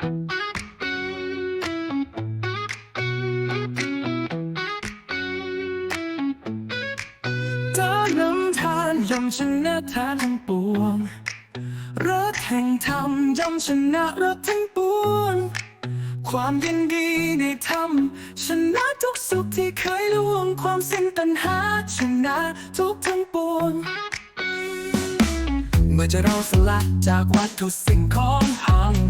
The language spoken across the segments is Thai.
เดินำทางย่อมชนะทาทั้งปวงรักแห่งธรรมย่อมชนะรักทั้งปวง ความยินดีในธรรมชนะทุกสุขที่เคยลวงความสิ้นตัณหาชนะทุกทั้งปวงเมื่อจะเราสละจากวัตถุสิ่งของห้ผู้อื่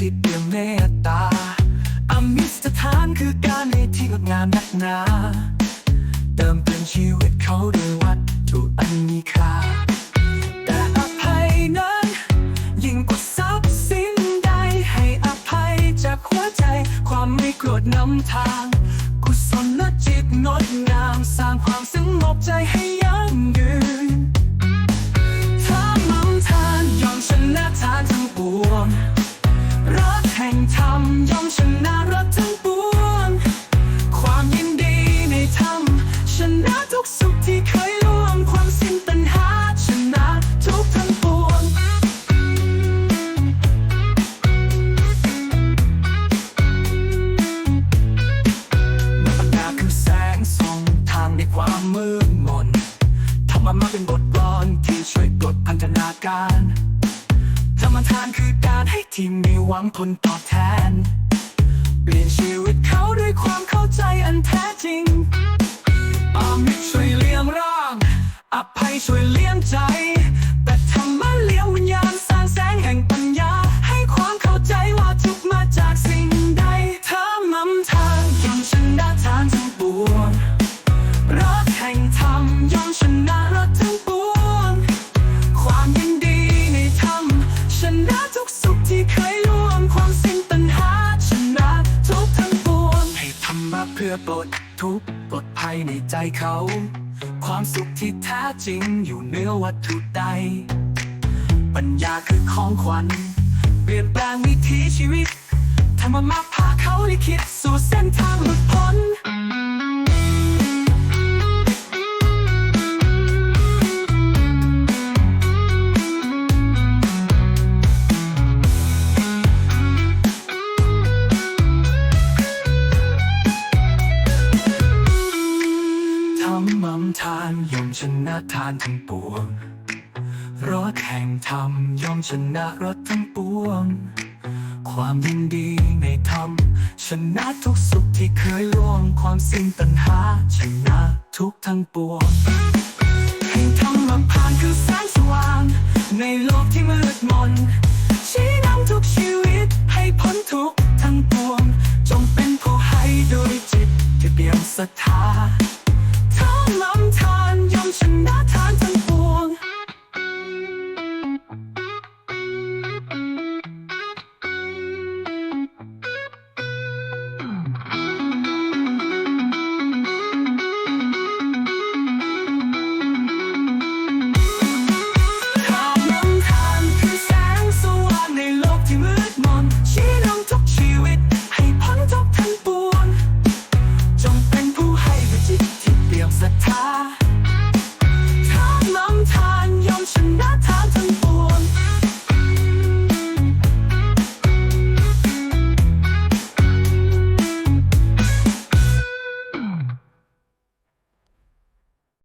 ที่เปลี่ยมเมตตาอมิสถานคือการในที่งดงามนักหนาเติมเต็มชีวิตเขาด้วยวัตถุอันมีค่าแต่อภัยนั้นยิ่งกว่าทรัพย์สินใดให้อภัยจากหัวใจ ความไม่โกรธนำทาง กุศลจิตงดงามสร้างความสงบใจ การธรรมทานคือการให้ที่มีหวังผลตอบแทน เปลี่ยนชีวิตเขาด้วยความเข้าใจอันแท้จริงอามิตรช่วยเลี้ยงร่าง อภัยช่วยเลี้ยงใจ แต่ธรรมะเลี้ยงวิญญาณสร้างแสงแห่งปัญญา ให้ความเข้าใจว่าทุกมาจากสิ่งใดธรรมทานย่อมชนะทานทั้งปวง มะเพื่อปลดทุกข์ปลดภัยในใจเขา ความสุขที่แท้จริงอยู่เหนือวัตถุใด ปัญญาคือของขวัญ เปลี่ยนแปลงวิถีชีวิตธรรมะพาเขาลิขิตสู่เส้ ทานทั้งปวง รถแห่งธรรมยอมชนะรถทั้งปวง ความยินดีในธรรม ชนะทุกสุขที่เคยล่วงความสิ้นตัณหา ชนะทุกทั้งปวงแห่งธรรมลำพานคือแสงสว่าง ในโลกที่มืดมนชี้นำทุกชีวิตให้พ้นทุกทั้งปวง จงเป็นผู้ให้โดยจิตที่เปี่ยมศรัทธา